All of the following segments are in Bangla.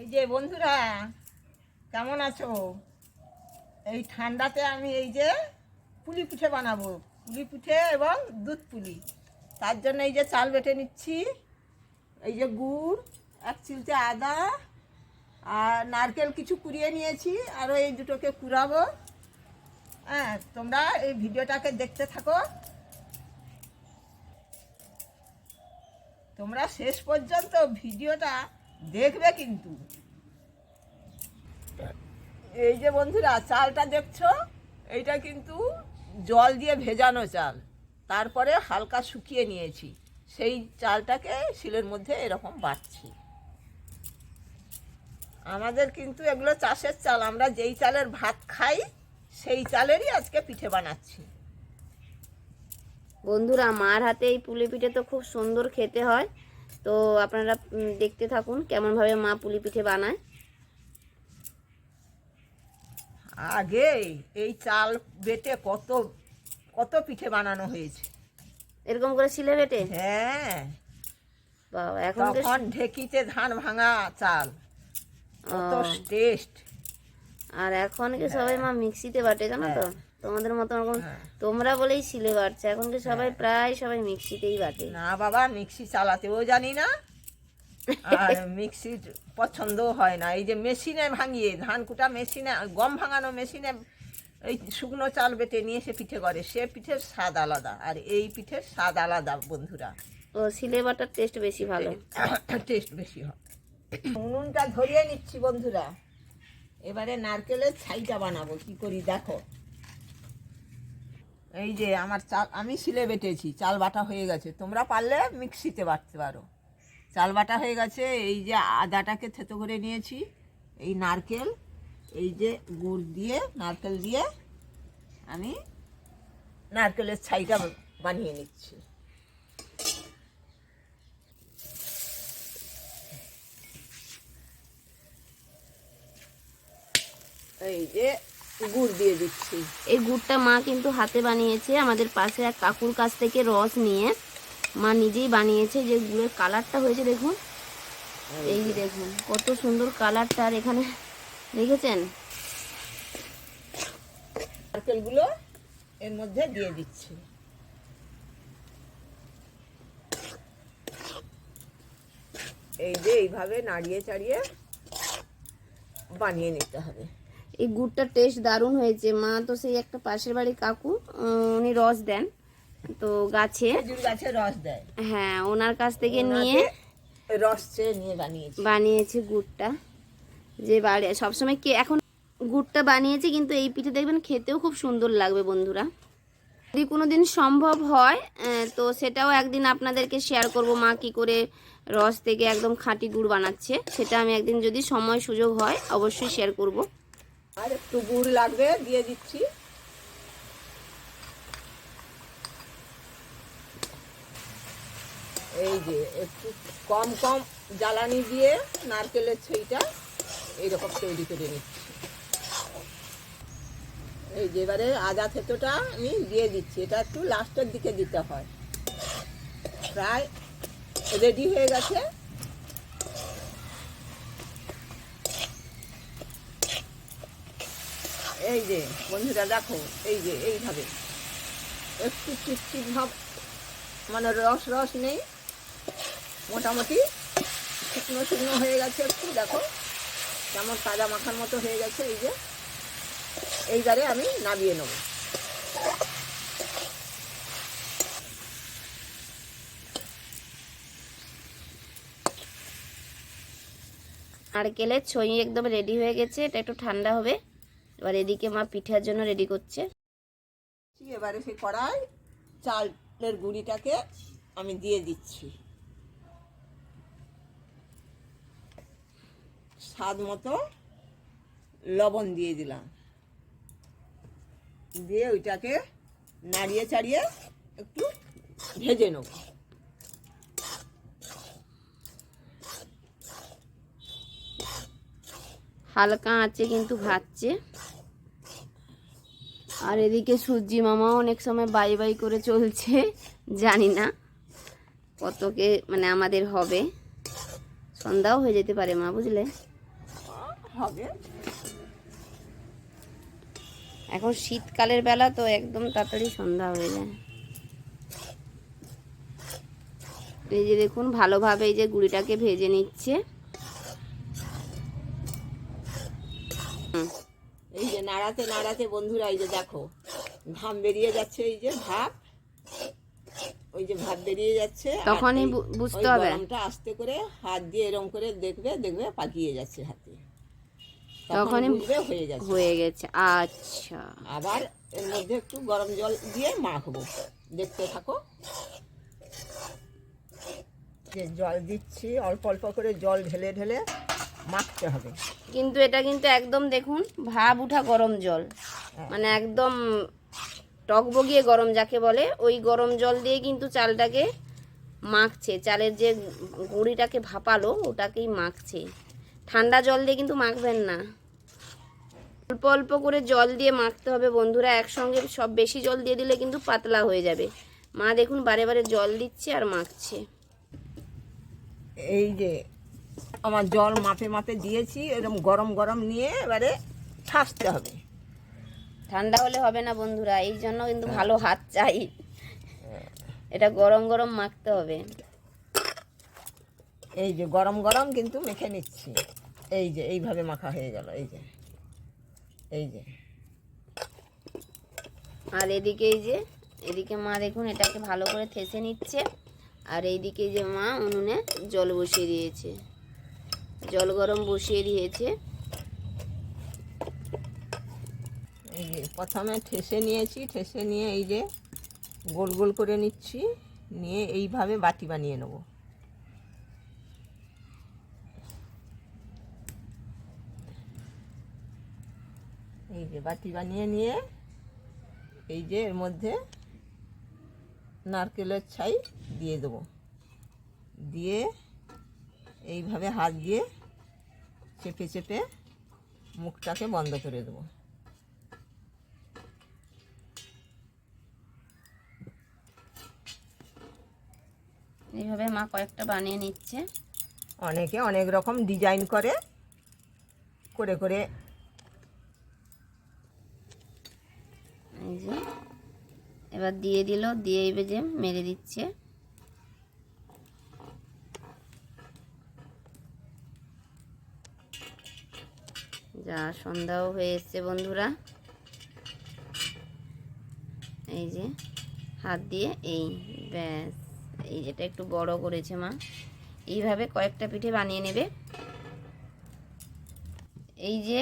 এই যে বন্ধুরা, কেমন আছো? এই ঠান্ডাতে আমি এই যে পুলি পিঠে বানাবো, পুলি পিঠে এবং দুধ পুলি। তার জন্য এই যে চাল বেটে নিচ্ছি, এই যে গুড়, এক চিলতে আদা, আর নারকেল কিছু কুড়িয়ে নিয়েছি আরও এই দুটোকে কুড়াবো। হ্যাঁ তোমরা এই ভিডিওটাকে দেখতে থাকো। তোমরা শেষ পর্যন্ত ভিডিওটা দেখবে কিন্তু। এই যে বন্ধুরা, চালটা দেখছ? এইটা কিন্তু জল দিয়ে ভেজানো চাল। তারপরে হালকা শুকিয়ে নিয়েছি। সেই চালটাকে শিলের মধ্যে এরকম বাটছি। আমাদের কিন্তু এগুলো চাষের চাল। আমরা যেই চালের ভাত খাই, সেই চালেরই আজকে পিঠে বানাচ্ছি। বন্ধুরা, মার হাতে এই পুলি পিঠে তো খুব সুন্দর খেতে হয়। তো আপনারা দেখতে থাকুন কেমনভাবে মা পুলি পিঠে বানায়। আগে এই চাল বেটে কত কত পিঠে বানানো হয়েছে? এরকম করে শিলে বেটে? হ্যাঁ। বাবা এখন তখন ঢেকিতে ধান ভাঙা চাল। কত টেস্ট আর এখন কি সবাই মা মিক্সিতে বাটে জানো তো? তোমাদের মতো ওরকম হ্যাঁ। তোমরা বলেই শিলে বাটছে এখন কি সবাই প্রায় সবাই মিক্সিতেই বাটে না বাবা মিক্সি চালাতেও জানি না? আর মিক্সির পছন্দও হয় না। এই যে মেশিনে ভাঙিয়ে ধান কুটা মেশিনে গম ভাঙানো মেশিনে এই শুকনো চাল বেটে নিয়ে সে পিঠে করে। সে পিঠের স্বাদ আলাদা। আর এই পিঠের স্বাদ আলাদা বন্ধুরা। ও শিলে বাটার টেস্ট বেশি ভালো। টেস্ট বেশি হয়। উনুনটা ধরিয়ে নিচ্ছি বন্ধুরা। এবারে নারকেলের ছাইটা বানাবো। কি করি দেখো। এই যে আমার চাল, আমি শিলে বেটেছি, চাল বাটা হয়ে গেছে। তোমরা পারলে মিক্সিতে বাটতে পারো। চাল বাটা হয়ে গেছে, এই যে আদাটাকে থেতো করে নিয়েছি, এই নারকেল, এই যে গুড় দিয়ে, নারকেল দিয়ে আমি নারকেলের ছাইটা বানিয়ে নিচ্ছি। এই যে গুড় দিয়ে দিচ্ছি। এই গুড়টা মা কিন্তু হাতে বানিয়েছে আমাদের পাশে এক কাকুর কাছ থেকে রস নিয়ে। মা নিজেই বানিয়েছে যে গুড়ের কালারটা হয়েছে দেখুন। এই দেখুন কত সুন্দর কালারটা। আর এখানে দেখেছেন নারকেলগুলো এর মধ্যে দিয়ে দিচ্ছি। এই যে এইভাবে নাড়িয়ে চাড়িয়ে বানিয়ে নিতে হবে। এই গুড়টার টেস্ট দারুণ হয়েছে। মা তো সেই একটা পাশের বাড়ি কাকু উনি রস দেন। তো গাছে গাছে রস দেয়। হ্যাঁ ওনার কাছ থেকে নিয়ে রস চেয়ে নিয়ে বানিয়েছি। বানিয়েছে গুড়টা। যে বাড়ি সবসময় কে এখন গুড়টা বানিয়েছে কিন্তু এই পিঠে দেখবেন খেতেও খুব সুন্দর লাগবে বন্ধুরা। যদি কোনো দিন সম্ভব হয় তো সেটাও একদিন আপনাদেরকে শেয়ার করব মা কি করে রস থেকে একদম খাঁটি গুড় বানাচ্ছে। সেটা আমি একদিন যদি সময় সুযোগ হয় অবশ্যই শেয়ার করব। আর একটু গুড় লাগবে, দিয়ে দিচ্ছি। এই যে, একটু কম কম জ্বালানি দিয়ে নারকেলের ছইটা এইরকম তৈরি করে নিচ্ছি। এই যে, এবারে আদা থেতোটা আমি দিয়ে দিচ্ছি। এটা একটু লাস্টের দিকে দিতে হয়। প্রায় রেডি হয়ে গেছে। এই যে, বন্ধুরা, দেখো, এই যে, এইভাবে। একটু চিটচিট ভাব মানে রস রস নেই। মোটামুটি শুকনো শুকনো হয়ে গেছে একটু, দেখো। যেমন তাজা মাখার মতো হয়ে গেছে, এই যে। এইবারে আমি নামিয়ে নেব। নারকেলের ছই একদম রেডি হয়ে গেছে, এটা একটু ঠান্ডা হবে। এবার এদিকে মা পিঠার জন্য রেডি করছে। এবারে সেই কড়াই? চালের গুঁড়িটাকে আমি দিয়ে দিচ্ছি। স্বাদ মতো লবণ দিয়ে দিলাম। দিয়ে ওইটাকে নাড়িয়ে চাড়িয়ে একটু ভেজে নেব। হালকা আঁচে কিন্তু ভাজছে। আর এদিকে সূর্যি মামাও অনেক সময় বাই বাই করে চলছে জানি না কতকে মানে আমাদের হবে। সন্ধ্যাও হয়ে যেতে পারে মা বুঝলে? হবে। এখন শীতকালের বেলা তো একদম তাড়াতাড়ি সন্ধ্যা হয়ে যায়। এই যে দেখুন ভালোভাবে এই যে গুড়িটাকে ভেজে নিচ্ছে। নাড়াতে নাড়াতে বন্ধুরা এই যে দেখো ঘাম বেরিয়ে যাচ্ছে এই যে ভাব ওই যে ভাব বেরিয়ে যাচ্ছে তখনই বুঝতে হবে। গরমটা আস্তে করে হাত দিয়ে এরম করে দেখবে দেখবে পাকিয়ে যাচ্ছে হাতে। তখনই হয়ে গেছে হয়ে গেছে। আচ্ছা। আবার এর মধ্যে একটু গরম জল দিয়ে মাখবো। দেখতে থাকো। যে জল দিচ্ছি অল্প অল্প করে জল ঢেলে ঢেলে মাখতে হবে। কিন্তু এটা কিন্তু একদম দেখুন ভাব উঠা গরম জল। মানে একদম টকবগিয়ে গরম যাকে বলে ওই গরম জল দিয়ে কিন্তু চালটাকে মাখছে। চালের যে গুঁড়িটাকে ভাপালো ওটাকেই মাখছে। ঠান্ডা জল দিয়ে কিন্তু মাখবেন না। অল্প অল্প করে জল দিয়ে মাখতে হবে বন্ধুরা একসঙ্গে সব বেশি জল দিয়ে দিলে কিন্তু পাতলা হয়ে যাবে। মা দেখুন বারে বারে জল দিচ্ছে আর মাখছে। এই যে আমার জল মাপে মাপে দিয়েছি এরকম গরম গরম নিয়ে এবারে ছাঁচতে হবে। ঠান্ডা হলে হবে না বন্ধুরা এই জন্য কিন্তু ভালো হাত চাই। এটা গরম গরম মাখতে হবে। এই যে গরম গরম কিন্তু মেখে নিচ্ছি। এই যে এইভাবে মাখা হয়ে গেল এই যে। এই যে। আর এদিকে এই যে এদিকে মা দেখুন এটাকে ভালো করে থেসে নিচ্ছে। আর এইদিকে যে মা উনুনে জল বসিয়ে দিয়েছে। জল গরম বসিয়ে দিয়েছে। এই যে প্রথমে ঠেসে নিয়েছি, ঠেসে নিয়ে এই যে গোল গোল করে নিচ্ছি, নিয়ে এইভাবে বাটি বানিয়ে নেব। এই যে বাটি বানিয়ে নিয়ে এই যে এর মধ্যে নারকেলের ছাই দিয়ে দেবো। দিয়ে এইভাবে হাত দিয়ে চেপে চেপে মুখটাকে বন্ধ করে দেবো। এইভাবে মা কয়েকটা বানিয়ে নিচ্ছে। অনেকে অনেক রকম ডিজাইন করে করে করে। এবার দিয়ে দিল দিয়ে এই যে মেরে দিচ্ছে। যা সন্ধ্যাও হয়ে এসছে বন্ধুরা। এই যে হাত দিয়ে এই ব্যাস, এই যেটা একটু বড় করেছে মা। এইভাবে কয়েকটা পিঠে বানিয়ে নেবে। এই যে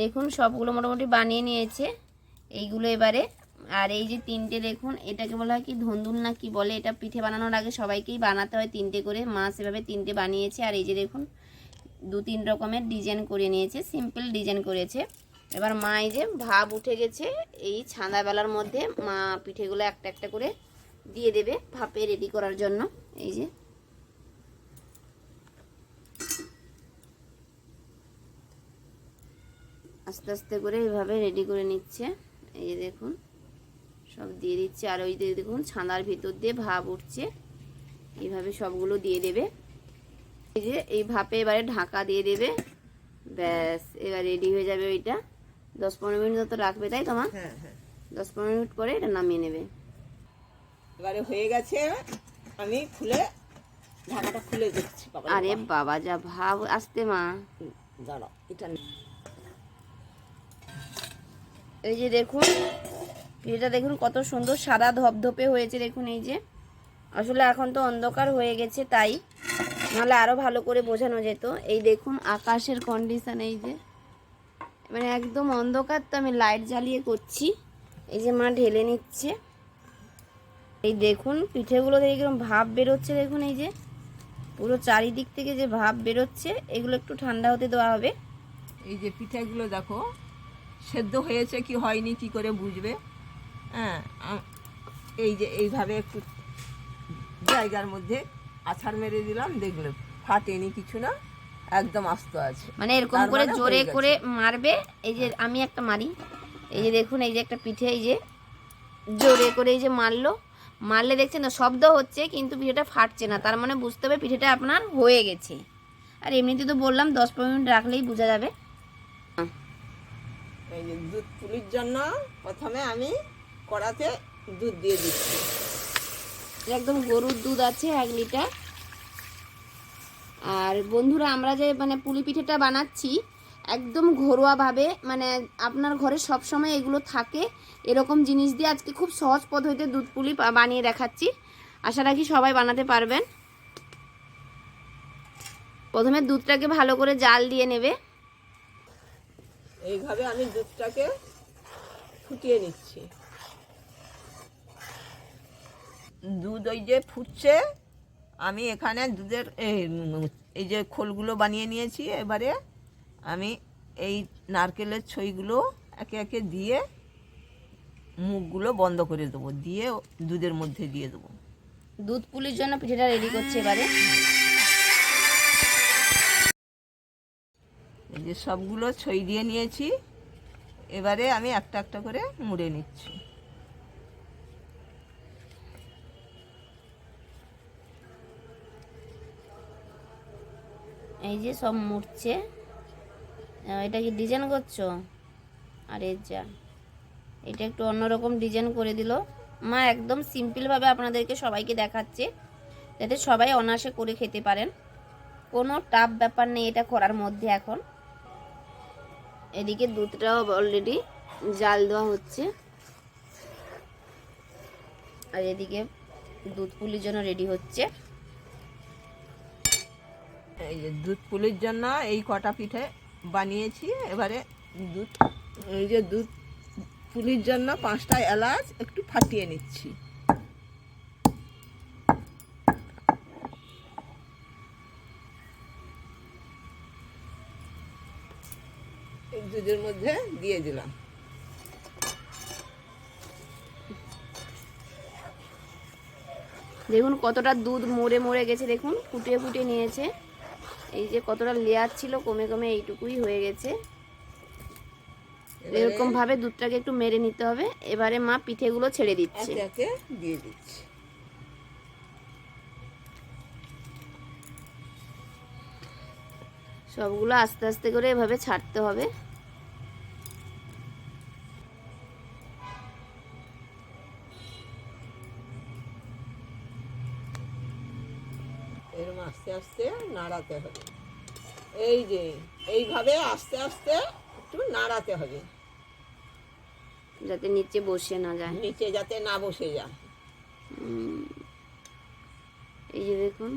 দেখুন সবগুলো মোটামুটি বানিয়ে নিয়েছে। এইগুলো এবারে, আর এই যে তিনটে দেখুন, এটাকে বলা হয় কি ধন্দুল না কি বলে, এটা পিঠে বানানোর আগে সবাইকেই বানাতে হয় তিনটে করে। মা সেভাবে তিনটে বানিয়েছে, আর এই যে দেখুন দু তিন রকমের ডিজাইন করে নিয়েছে, সিম্পল ডিজাইন করেছে। এবার মা এই যে ভাব উঠে গেছে, এই ছাঁদাবেলার মধ্যে মা পিঠেগুলো একটা একটা করে দিয়ে দেবে ভাপে রেডি করার জন্য। এই যে। আস্তে আস্তে করে এইভাবে রেডি করে নিচ্ছে। এই যে দেখুন, সব দিয়ে দিচ্ছে। আর ওই দেখুন ছানার ভিতর দিয়ে ভাপ উঠছে। এইভাবে সবগুলো দিয়ে দেবে। এই যে এই ভাপে এবারে ঢাকা দিয়ে দেবে। ব্যাস এবার রেডি হয়ে যাবে ওইটা। দশ পনেরো মিনিট মতো রাখবে তাই তোমার হ্যাঁ হ্যাঁ। দশ পনেরো মিনিট পরে এটা নামিয়ে নেবে। এবারে হয়ে গেছে আমি খুলে ঢাকাটা খুলে দিচ্ছি আরে বাবা। যা ভাব আসতে মা। দাঁড়াও এটা। এই যে দেখুন পিঠেটা দেখুন কত সুন্দর সাদা ধপধপে হয়েছে দেখুন এই যে। আসলে এখন তো অন্ধকার হয়ে গেছে তাই। নাহলে আরও ভালো করে বোঝানো যেত। এই দেখুন, আকাশের কন্ডিশন এই যে। মানে একদম অন্ধকার তো আমি লাইট জ্বালিয়ে করছি। এই যে মা ঢেলে নিচ্ছে। এই দেখুন, পিঠেগুলো থেকে কীরকম ভাব বেরোচ্ছে, দেখুন এই যে। পুরো চারিদিক থেকে যে ভাব বেরোচ্ছে, এগুলো একটু ঠান্ডা হতে দেওয়া হবে। এই যে পিঠাগুলো দেখো, সেদ্ধ হয়েছে কি হয়নি, কি করে বুঝবে? হ্যাঁ এই যে এইভাবে একটু জায়গার মধ্যে আছাড় মেরে দিলাম দেখলে ফাটেনি কিছু না একদম আস্ত আছে। মানে এরকম করে মানে জোরে করে মারবে এই যে আমি একটা মারি এই যে দেখুন এই যে একটা পিঠে এই যে জোরে করে এই যে মারলো। মারলে দেখছেন না শব্দ হচ্ছে কিন্তু পিঠেটা ফাটছে না। তার মানে বুঝতে হবে পিঠেটা আপনার হয়ে গেছে। আর এমনিতে তো বললাম দশ পনেরো মিনিট রাখলেই বোঝা যাবে। এই যে দুধ পুলির জন্য প্রথমে আমি কড়াতে দুধ দিয়ে দিচ্ছি। একদম গরুর দুধ আছে এক লিটার। আর বন্ধুরা, আমরা যে মানে পুলি পিঠেটা বানাচ্ছি, একদম ঘরোয়াভাবে মানে আপনার ঘরে সব সময় এগুলো থাকে, এরকম জিনিস দিয়ে আজকে খুব সহজ পদ্ধতিতে দুধ পুলি বানিয়ে দেখাচ্ছি। আশা রাখি সবাই বানাতে পারবেন। প্রথমে দুধটাকে ভালো করে জাল দিয়ে নেবে। এইভাবে আমি দুধটাকে ফুটিয়ে নিচ্ছি। দুধ ওই যে ফুটছে আমি এখানে দুধের এই যে খোলগুলো বানিয়ে নিয়েছি এবারে। আমি এই নারকেলের ছইগুলো একে একে দিয়ে মুখগুলো বন্ধ করে দেবো দিয়ে দুধের মধ্যে দিয়ে দেবো। দুধ পুলির জন্য পিঠেটা রেডি করছে এবারে। এই যে সবগুলো ছই দিয়ে নিয়েছি এবারে আমি একটা একটা করে মুড়ে নিচ্ছি। এই যে সব মুড়ছে। এটা কি ডিজাইন করছ? আরে যা। এটা একটু অন্যরকম ডিজাইন করে দিল। মা, একদম সিম্পলভাবে আপনাদেরকে সবাইকে দেখাচ্ছে। যাতে সবাই অনায়াসে করে খেতে পারেন। কোনো টাফ ব্যাপার নেই এটা করার মধ্যে এখন। এদিকে দুধটাও অলরেডি জাল দেওয়া হচ্ছে। আর এদিকে দুধ পুলির জন্য রেডি হচ্ছে। এই যে দুধ পুলির জন্য এই কটা পিঠে বানিয়েছি। এবারে দুধ, এই যে দুধ পুলির জন্য পাঁচটা এলাচ একটু ফাটিয়ে নিচ্ছি। দুধের মধ্যে দিয়ে দিলাম। দেখুন কতটা দুধ মরে মরে গেছে, দেখুন, ফুটিয়ে ফুটিয়ে নিয়েছে। এই যে কতটা লেয়ার ছিল কমে কমে এইটুকুই হয়ে গেছে। এরকমভাবে এরকম ভাবে দুধটাকে একটু মেরে নিতে হবে। এবারে মা পিঠেগুলো ছেড়ে দিচ্ছে। দিয়ে দিচ্ছি। সবগুলো আস্তে আস্তে করে এভাবে ছাড়তে হবে। আস্তে আস্তে নাড়াতে হবে। এই যে এইভাবে আস্তে আস্তে একটু নাড়াতে হবে। যাতে নিচে বসে না যায়। নিচে যাতে না বসে যায়। এই যে দেখুন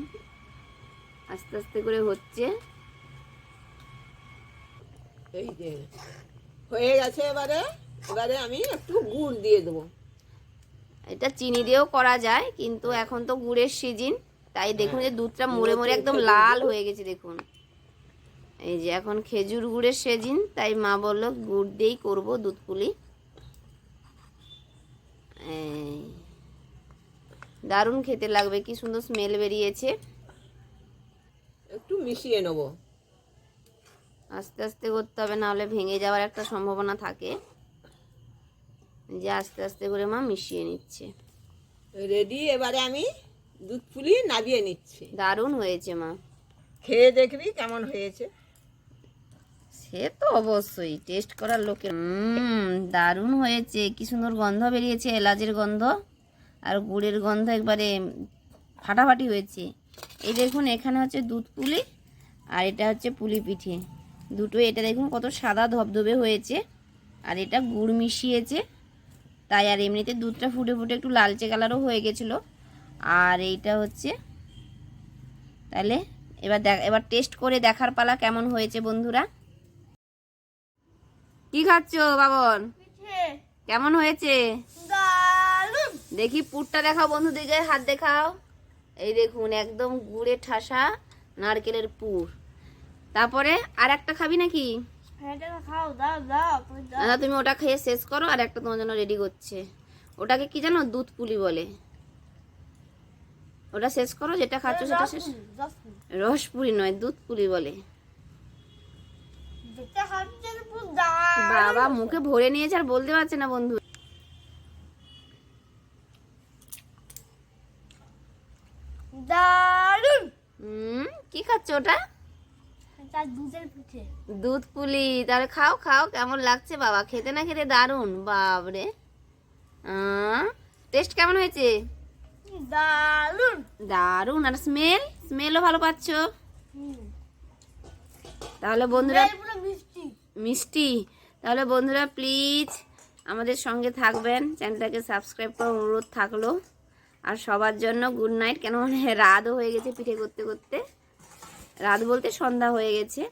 আস্তে আস্তে করে হচ্ছে। এই যে হয়ে গেছে এবারে। এবারে আমি একটু গুড় দিয়ে দেবো। এটা চিনি দিয়েও করা যায় কিন্তু এখন তো গুড়ের সিজন তাই দেখুন যে দুধটা মরে মরে একদম লাল হয়ে গেছে দেখুন। এই যে এখন খেজুর গুড়ের সিজন তাই মা বলল গুড় দিয়েই করব দুধ পুলি দারুণ খেতে লাগবে কি সুন্দর স্মেল বেরিয়েছে। একটু মিশিয়ে নেব। আস্তে আস্তে করতে হবে না হলে ভেঙে যাওয়ার একটা সম্ভাবনা থাকে। যে আস্তে আস্তে করে মা মিশিয়ে নিচ্ছে। রেডি এবারে আমি দুধ পুলি নাবিয়ে নিচ্ছে। দারুণ হয়েছে মা। খেয়ে দেখবি কেমন হয়েছে। সে তো অবশ্যই টেস্ট করার লোকের হুম দারুণ হয়েছে। কি সুন্দর গন্ধ বেরিয়েছে এলাচের গন্ধ আর গুড়ের গন্ধ একবারে ফাটাফাটি হয়েছে। এই দেখুন এখানে হচ্ছে দুধ পুলি আর এটা হচ্ছে পুলি পিঠে। দুটো এটা দেখুন কত সাদা ধবধবে হয়েছে আর এটা গুড় মিশিয়েছে। তাই আর এমনিতে দুধটা ফুটে ফুটে একটু লালচে কালারও হয়ে গেছিল। আর এইটা হচ্ছে তাহলে এবার দেখ এবার টেস্ট করে দেখার পালা কেমন হয়েছে বন্ধুরা। কি খাচ্ছ বাবন? কেমন হয়েছে? দেখি পুরটা দেখাও বন্ধুদেরকে হাত দেখাও। এই দেখুন একদম গুড়ে ঠাসা নারকেলের পুর। তারপরে আর একটা খাবি নাকি? দাদা তুমি ওটা খেয়ে শেষ করো আর একটা তোমার জন্য রেডি করছে। ওটাকে কি জানো দুধ পুলি বলে। ওটা শেষ করো যেটা খাচ্ছ সেটা শেষ। রস পুলি নয় দুধ পুলি বলে বাবা মুখে ভরে নিয়েছে আর বলতে পারছে না বন্ধু। দারুণ হুম কি খাচ্ছ ওটা? দুধ পুলি তাহলে খাও খাও কেমন লাগছে বাবা? খেতে না খেতে দারুণ বাবরে টেস্ট কেমন হয়েছে? দারুণ দারুণ আর স্মেল স্মেলও ভালো পাচ্ছ? তাহলে বন্ধুরা মিষ্টি। মিষ্টি। তাহলে বন্ধুরা প্লিজ আমাদের সঙ্গে থাকবেন। চ্যানেলটাকে সাবস্ক্রাইব করার অনুরোধ থাকল। আর সবার জন্য গুড নাইট কেন মানে রাতও হয়ে গেছে পিঠে করতে করতে। রাত বলতে সন্ধ্যা হয়ে গেছে।